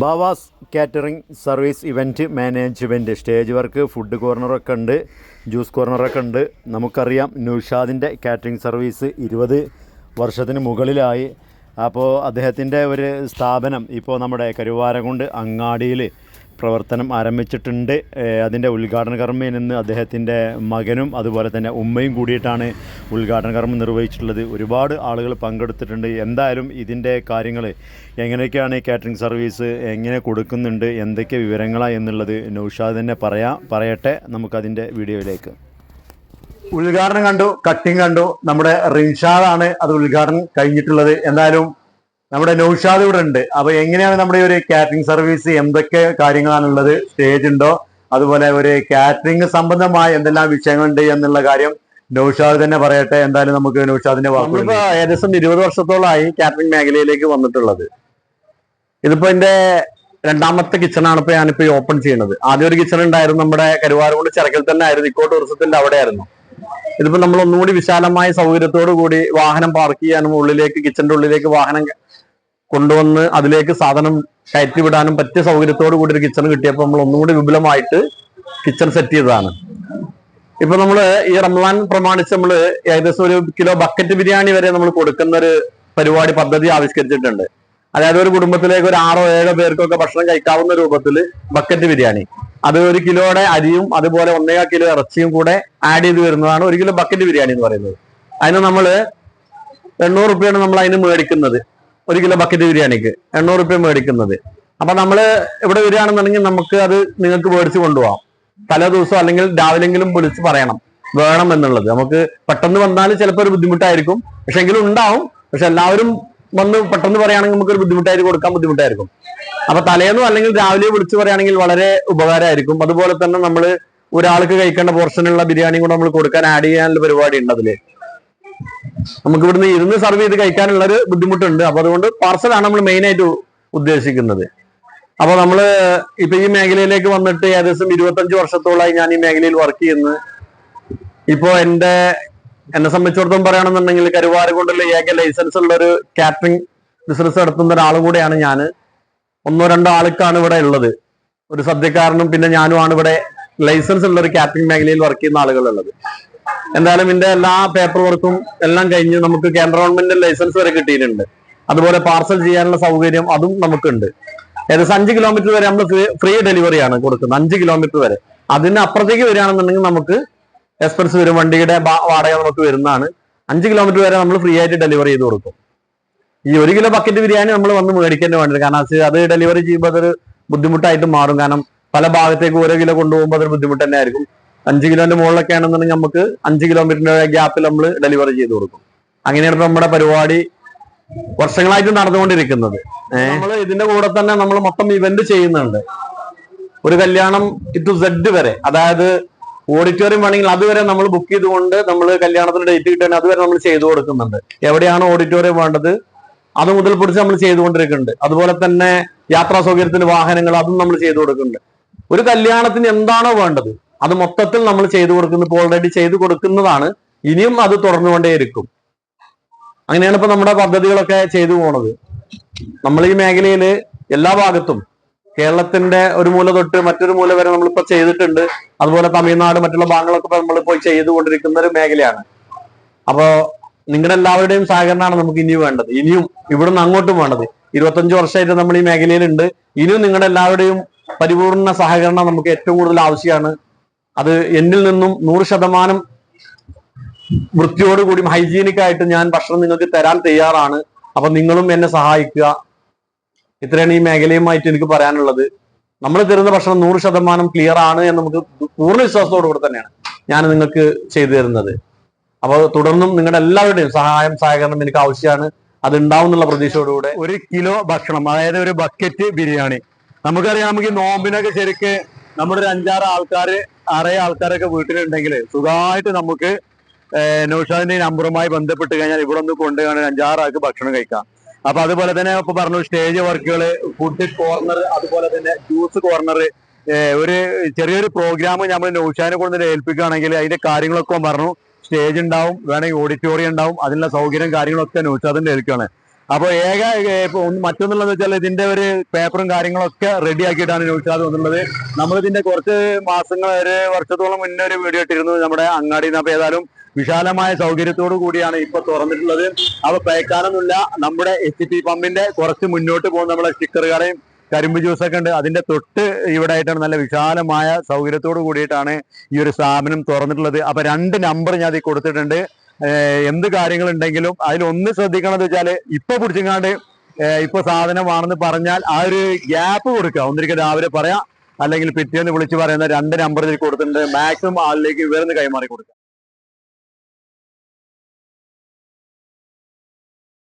Bavas catering service event management stage work food കോർണറൊക്കെ ഉണ്ട് juice കോർണറൊക്കെ ഉണ്ട്. നമുക്കറിയാം നൗഷാദിന്റെ കാറ്ററിംഗ് സർവീസ് ഇരുപത് വർഷത്തിന് മുകളിലായി. അപ്പോൾ അദ്ദേഹത്തിന്റെ ഒരു സ്ഥാപനം ഇപ്പോൾ നമ്മുടെ കരുവാരകുണ്ട് അങ്ങാടിയിൽ പ്രവർത്തനം ആരംഭിച്ചിട്ടുണ്ട്. അതിന്റെ ഉദ്ഘാടന കർമ്മയിൽ നിന്ന് അദ്ദേഹത്തിന്റെ മകനും അതുപോലെ തന്നെ ഉമ്മയും കൂടിയിട്ടാണ് ഉദ്ഘാടന കർമ്മം നിർവഹിച്ചിട്ടുള്ളത്. ഒരുപാട് ആളുകൾ പങ്കെടുത്തിട്ടുണ്ട്. എന്തായാലും ഇതിന്റെ കാര്യങ്ങൾ എങ്ങനെയൊക്കെയാണ് കാറ്ററിംഗ് സർവീസ് എങ്ങനെ കൊടുക്കുന്നുണ്ട് എന്തൊക്കെ വിവരങ്ങളാണ് എന്നുള്ളത് നൗഷാദ് തന്നെ പറയാം പറയട്ടെ നമുക്കതിന്റെ വീഡിയോയിലേക്ക്. ഉദ്ഘാടനം കണ്ടു കട്ടിങ് കണ്ടു. നമ്മുടെ റിൻഷാദാണ് അത് ഉദ്ഘാടനം കഴിഞ്ഞിട്ടുള്ളത്. എന്തായാലും നമ്മുടെ നൗഷാദ് ഇവിടെ ഉണ്ട്. അപ്പൊ എങ്ങനെയാണ് നമ്മുടെ ഒരു കാറ്ററിംഗ് സർവീസ് എന്തൊക്കെ കാര്യങ്ങളാണുള്ളത്? സ്റ്റേജ് ഉണ്ടോ? അതുപോലെ ഒരു കാറ്ററിംഗ് സംബന്ധമായ എന്തെല്ലാം വിഷയങ്ങളുണ്ട് എന്നുള്ള കാര്യം നൗഷാദ് തന്നെ പറയട്ടെ. എന്തായാലും നമുക്ക് നൗഷാദിന്റെ വാക്കുകൾ ഏകദേശം ഇരുപത് വർഷത്തോളമായി കാറ്ററിംഗ് മേഖലയിലേക്ക് വന്നിട്ടുള്ളത്. ഇതിപ്പോ എന്റെ രണ്ടാമത്തെ കിച്ചണാണ് ഇപ്പൊ ഞാനിപ്പോ ഓപ്പൺ ചെയ്യുന്നത് ആദ്യം ഒരു കിച്ചൺ ഉണ്ടായിരുന്നു നമ്മുടെ കരുവാറുകൊണ്ട് ചിറക്കിൽ തന്നെ ആയിരുന്നു. ഇക്കോ ടൂറിസത്തിന്റെ അവിടെ ആയിരുന്നു ഇതിപ്പോ നമ്മൾ ഒന്നുകൂടി വിശാലമായ സൗകര്യത്തോടു കൂടി വാഹനം പാർക്ക് ചെയ്യാനും ഉള്ളിലേക്ക് കിച്ചന്റെ ഉള്ളിലേക്ക് വാഹനം കൊണ്ടുവന്ന് അതിലേക്ക് സാധനം കയറ്റി വിടാനും പറ്റിയ സൗകര്യത്തോടു കൂടി ഒരു കിച്ചൺ കിട്ടിയപ്പോൾ നമ്മൾ ഒന്നുകൂടി വിപുലമായിട്ട് കിച്ചൺ സെറ്റ് ചെയ്തതാണ്. ഇപ്പൊ നമ്മൾ ഈ റംലാൻ പ്രമാണിച്ച് നമ്മൾ ഏകദേശം ഒരു കിലോ ബക്കറ്റ് ബിരിയാണി വരെ നമ്മൾ കൊടുക്കുന്ന ഒരു പരിപാടി പദ്ധതി ആവിഷ്കരിച്ചിട്ടുണ്ട്. അതായത് ഒരു കുടുംബത്തിലേക്ക് ഒരു ആറോ ഏഴോ പേർക്കൊക്കെ ഭക്ഷണം കഴിക്കാവുന്ന രൂപത്തിൽ ബക്കറ്റ് ബിരിയാണി. അത് ഒരു കിലോയുടെ അരിയും അതുപോലെ ഒന്നേകാൽ കിലോ ഇറച്ചിയും കൂടെ ആഡ് ചെയ്ത് വരുന്നതാണ് ഒരു കിലോ ബക്കറ്റ് ബിരിയാണി എന്ന് പറയുന്നത്. അതിന് നമ്മൾ എണ്ണൂറ് റുപ്യാണ് നമ്മൾ അതിന് മേടിക്കുന്നത് ഒരു കിലോ ബക്കറ്റ് ബിരിയാണിക്ക്. എണ്ണൂറ് റുപ്യ മേടിക്കുന്നത്. അപ്പൊ നമ്മൾ ഇവിടെ വരികയാണെന്നുണ്ടെങ്കിൽ നമുക്ക് അത് നിങ്ങൾക്ക് മേടിച്ച് കൊണ്ടുപോകാം. തലേ ദിവസം അല്ലെങ്കിൽ രാവിലെങ്കിലും വിളിച്ച് പറയണം. വേണം എന്നുള്ളത്. നമുക്ക് പെട്ടെന്ന് വന്നാൽ ചിലപ്പോൾ ഒരു ബുദ്ധിമുട്ടായിരിക്കും. പക്ഷെ എങ്കിലും ഉണ്ടാവും. പക്ഷെ എല്ലാവരും വന്ന് പെട്ടെന്ന് പറയുകയാണെങ്കിൽ നമുക്ക് ഒരു ബുദ്ധിമുട്ടായിട്ട് കൊടുക്കാൻ ബുദ്ധിമുട്ടായിരിക്കും. അപ്പൊ തലേന്നോ അല്ലെങ്കിൽ രാവിലെ വിളിച്ച് പറയുകയാണെങ്കിൽ വളരെ ഉപകാരമായിരിക്കും. അതുപോലെ തന്നെ നമ്മൾ ഒരാൾക്ക് കഴിക്കേണ്ട പോർഷനുള്ള ബിരിയാണി കൂടെ നമ്മൾ കൊടുക്കാൻ ആഡ് ചെയ്യാനുള്ള പരിപാടി ഉണ്ട് അതിൽ. നമുക്ക് ഇവിടുന്ന് ഇരുന്ന് സർവ് ചെയ്ത് കഴിക്കാനുള്ള ഒരു ബുദ്ധിമുട്ടുണ്ട്. അപ്പൊ അതുകൊണ്ട് പാർസലാണ് നമ്മൾ മെയിൻ ആയിട്ട് ഉദ്ദേശിക്കുന്നത്. അപ്പൊ നമ്മൾ ഇപ്പൊ ഈ മേഖലയിലേക്ക് വന്നിട്ട് ഏകദേശം ഇരുപത്തഞ്ച് വർഷത്തോളമായി ഞാൻ ഈ മേഖലയിൽ വർക്ക് ചെയ്യുന്നു. ഇപ്പോ എന്റെ എന്നെ സംബന്ധിച്ചിടത്തോളം പറയുകയാണെന്നുണ്ടെങ്കിൽ കരുവാരകൊണ്ടുള്ള ഏക ലൈസൻസ് ഉള്ള ഒരു കാറ്ററിംഗ് ബിസിനസ് നടത്തുന്ന ഒരാളും കൂടെയാണ് ഞാൻ ഒന്നോ രണ്ടോ ആൾക്കാണ് ഇവിടെ ഉള്ളത്. ഒരു സദ്യക്കാരനും പിന്നെ ഞാനുമാണ് ഇവിടെ ലൈസൻസ് ഉള്ള ഒരു കാറ്ററിംഗ് മേഖലയിൽ വർക്ക് ചെയ്യുന്ന ആളുകളുള്ളത് എന്തായാലും ഇതിന്റെ എല്ലാ പേപ്പർ വർക്കും എല്ലാം കഴിഞ്ഞ് നമുക്ക് കേന്ദ്ര ഗവൺമെന്റ് ലൈസൻസ് വരെ കിട്ടിയിട്ടുണ്ട്. അതുപോലെ പാർസൽ ചെയ്യാനുള്ള സൗകര്യം അതും നമുക്കുണ്ട്. ഏകദേശം അഞ്ച് കിലോമീറ്റർ വരെ നമ്മൾ ഫ്രീ ഡെലിവറിയാണ് കൊടുക്കുന്നത്. അഞ്ച് കിലോമീറ്റർ വരെ. അതിന് അപ്പുറത്തേക്ക് വരികയാണെന്നുണ്ടെങ്കിൽ നമുക്ക് എക്സ്പെൻസ് വരും വണ്ടിയുടെ വാടക നമുക്ക് വരുന്നതാണ്. അഞ്ച് കിലോമീറ്റർ വരെ നമ്മൾ ഫ്രീ ആയിട്ട് ഡെലിവറി ചെയ്ത് കൊടുക്കും. ഈ ഒരു കിലോ ബക്കറ്റ് ബിരിയാണി നമ്മൾ വന്ന് മേടിക്കേണ്ടി വേണ്ടത് കാരണം അത് ഡെലിവറി ചെയ്യുമ്പോൾ അതൊരു ബുദ്ധിമുട്ടായിട്ട് മാറും. കാരണം പല ഭാഗത്തേക്ക് ഓരോ കിലോ കൊണ്ടുപോകുമ്പോൾ അതൊരു ബുദ്ധിമുട്ട് തന്നെ ആയിരിക്കും. അഞ്ച് കിലോന്റെ മുകളിലൊക്കെ ആണെന്നുണ്ടെങ്കിൽ നമുക്ക് അഞ്ച് കിലോമീറ്ററിന്റെ ഗ്യാപ്പിൽ നമ്മൾ ഡെലിവറി ചെയ്ത് കൊടുക്കും. അങ്ങനെയാണ് നമ്മുടെ പരിപാടി വർഷങ്ങളായിട്ട് നടന്നുകൊണ്ടിരിക്കുന്നത്. നമ്മൾ ഇതിന്റെ കൂടെ തന്നെ നമ്മൾ മൊത്തം ഇവന്റ് ചെയ്യുന്നുണ്ട്. ഒരു കല്യാണം ഇത് സെഡ് വരെ. അതായത് ഓഡിറ്റോറിയം വേണമെങ്കിൽ അതുവരെ നമ്മൾ ബുക്ക് ചെയ്തുകൊണ്ട് നമ്മൾ കല്യാണത്തിന് ഡേറ്റ് കിട്ടാൻ അതുവരെ നമ്മൾ ചെയ്തു കൊടുക്കുന്നുണ്ട്. എവിടെയാണ് ഓഡിറ്റോറിയം വേണ്ടത്? അത് മുതൽ പിടിച്ച് നമ്മൾ ചെയ്തുകൊണ്ടിരിക്കുന്നുണ്ട്. അതുപോലെ തന്നെ യാത്രാ സൗകര്യത്തിന് വാഹനങ്ങൾ അതും നമ്മൾ ചെയ്തു കൊടുക്കുന്നുണ്ട്. ഒരു കല്യാണത്തിന് എന്താണോ വേണ്ടത്? അത് മൊത്തത്തിൽ നമ്മൾ ചെയ്തു കൊടുക്കുന്നത് ഇപ്പോൾ ഓൾറെഡി ചെയ്തു കൊടുക്കുന്നതാണ്. ഇനിയും അത് തുടർന്നുകൊണ്ടേയിരിക്കും. അങ്ങനെയാണ് ഇപ്പൊ നമ്മുടെ പദ്ധതികളൊക്കെ ചെയ്തു പോണത്. നമ്മൾ ഈ മേഖലയിൽ എല്ലാ ഭാഗത്തും കേരളത്തിന്റെ ഒരു മൂല തൊട്ട് മറ്റൊരു മൂല വരെ നമ്മളിപ്പോ ചെയ്തിട്ടുണ്ട്. അതുപോലെ തമിഴ്നാട് മറ്റുള്ള ഭാഗങ്ങളൊക്കെ ഇപ്പൊ നമ്മളിപ്പോ ചെയ്തുകൊണ്ടിരിക്കുന്ന ഒരു മേഖലയാണ്. അപ്പോ നിങ്ങളുടെ എല്ലാവരുടെയും സഹകരണമാണ് നമുക്ക് ഇനിയും വേണ്ടത്. ഇനിയും ഇവിടുന്ന് അങ്ങോട്ടും വേണ്ടത്. ഇരുപത്തഞ്ച് വർഷമായിട്ട് നമ്മൾ ഈ മേഖലയിലുണ്ട്. ഇനിയും നിങ്ങളുടെ എല്ലാവരുടെയും പരിപൂർണ സഹകരണം നമുക്ക് ഏറ്റവും കൂടുതൽ ആവശ്യമാണ്. അത് എന്നിൽ നിന്നും നൂറ് ശതമാനം വൃത്തിയോടുകൂടി ഹൈജീനിക് ആയിട്ട് ഞാൻ ഭക്ഷണം നിങ്ങൾക്ക് തരാൻ തയ്യാറാണ്. അപ്പൊ നിങ്ങളും എന്നെ സഹായിക്കുക. ഇത്രയാണ് ഈ മേഖലയുമായിട്ട് എനിക്ക് പറയാനുള്ളത്. നമ്മൾ തരുന്ന ഭക്ഷണം നൂറ് ശതമാനം ക്ലിയർ ആണ് എന്ന് നമുക്ക് പൂർണ വിശ്വാസത്തോടു കൂടെ തന്നെയാണ് ഞാൻ നിങ്ങൾക്ക് ചെയ്തു തരുന്നത്. അപ്പോൾ തുടർന്നും നിങ്ങളുടെ എല്ലാവരുടെയും സഹായം സഹകരണം എനിക്ക് ആവശ്യമാണ്. അത് ഉണ്ടാവും ഉണ്ടാവുന്നുള്ള പ്രതീക്ഷയോടുകൂടെ ഒരു കിലോ ഭക്ഷണം അതായത് ഒരു ബക്കറ്റ് ബിരിയാണി. നമുക്കറിയാം നമുക്ക് ഈ നോമ്പിനൊക്കെ ശരിക്ക് നമ്മുടെ ഒരു അഞ്ചാറ് ആൾക്കാർ ആറേ ആൾക്കാരൊക്കെ വീട്ടിലുണ്ടെങ്കിൽ സുഖമായിട്ട് നമുക്ക് നൗഷാദിന്റെ നമ്പറുമായി ബന്ധപ്പെട്ട് കഴിഞ്ഞാൽ ഇവിടെ ഒന്ന് കൊണ്ടുപോയി അഞ്ചാറാൾക്ക് ഭക്ഷണം കഴിക്കാം. അപ്പൊ അതുപോലെ തന്നെ ഇപ്പൊ പറഞ്ഞു സ്റ്റേജ് വർക്കുകൾ ഫുഡ് കോർണർ അതുപോലെ തന്നെ ജ്യൂസ് കോർണർ ഒരു ചെറിയൊരു പ്രോഗ്രാം നമ്മൾ നൗഷാനെ കൊണ്ട് ഏൽപ്പിക്കുകയാണെങ്കിൽ അതിന്റെ കാര്യങ്ങളൊക്കെ പറഞ്ഞു സ്റ്റേജ് ഉണ്ടാവും വേണമെങ്കിൽ ഓഡിറ്റോറിയം ഉണ്ടാവും അതിനുള്ള സൗകര്യം കാര്യങ്ങളൊക്കെ നൗഷാദിന്റെ ഏൽക്കുകയാണ് അപ്പോൾ ഏക മറ്റൊന്നുള്ളത് വെച്ചാൽ ഇതിന്റെ ഒരു പേപ്പറും കാര്യങ്ങളൊക്കെ റെഡി ആക്കിയിട്ടാണ് നൗഷാദ് വന്നുള്ളത് നമ്മൾ ഇതിന്റെ കുറച്ച് മാസങ്ങൾ ഒരു വർഷത്തോളം മുന്നേ ഒരു വീഡിയോ ഇട്ടിരുന്നു നമ്മുടെ അങ്ങാടിയിൽ നിന്ന്. അപ്പോൾ ഏതായാലും വിശാലമായ സൗകര്യത്തോടു കൂടിയാണ് ഇപ്പൊ തുറന്നിട്ടുള്ളത്. അപ്പൊ പേക്കാനൊന്നുമില്ല. നമ്മുടെ എച്ച് പി പമ്പിന്റെ കുറച്ച് മുന്നോട്ട് പോകുന്ന നമ്മളെ സ്റ്റിക്കർ കടയും കരിമ്പ് ജ്യൂസൊക്കെ ഉണ്ട്. അതിന്റെ തൊട്ട് ഇവിടെ ആയിട്ടാണ് നല്ല വിശാലമായ സൗകര്യത്തോട് കൂടിയിട്ടാണ് ഈ ഒരു സ്ഥാപനം തുറന്നിട്ടുള്ളത്. അപ്പൊ രണ്ട് നമ്പർ ഞാൻ അതിൽ കൊടുത്തിട്ടുണ്ട്. എന്ത് എന്ത് കാര്യങ്ങളുണ്ടെങ്കിലും അതിലൊന്ന് ശ്രദ്ധിക്കണം എന്ന് വെച്ചാൽ ഇപ്പൊ പിടിച്ചിങ്ങാണ്ട് ഇപ്പൊ സാധനം സാധനമാണെന്ന് പറഞ്ഞാൽ ആ ഒരു ഗ്യാപ്പ് കൊടുക്കുക. ഒന്നിരിക്കും രാവിലെ പറയാം. അല്ലെങ്കിൽ പിറ്റേന്ന് വിളിച്ച് പറയുന്ന രണ്ട് നമ്പർ ഇതിൽ കൊടുത്തിട്ടുണ്ട്. മാക്സിമം ആളിലേക്ക് ഇവരൊന്ന് കൈമാറി കൊടുക്കുക.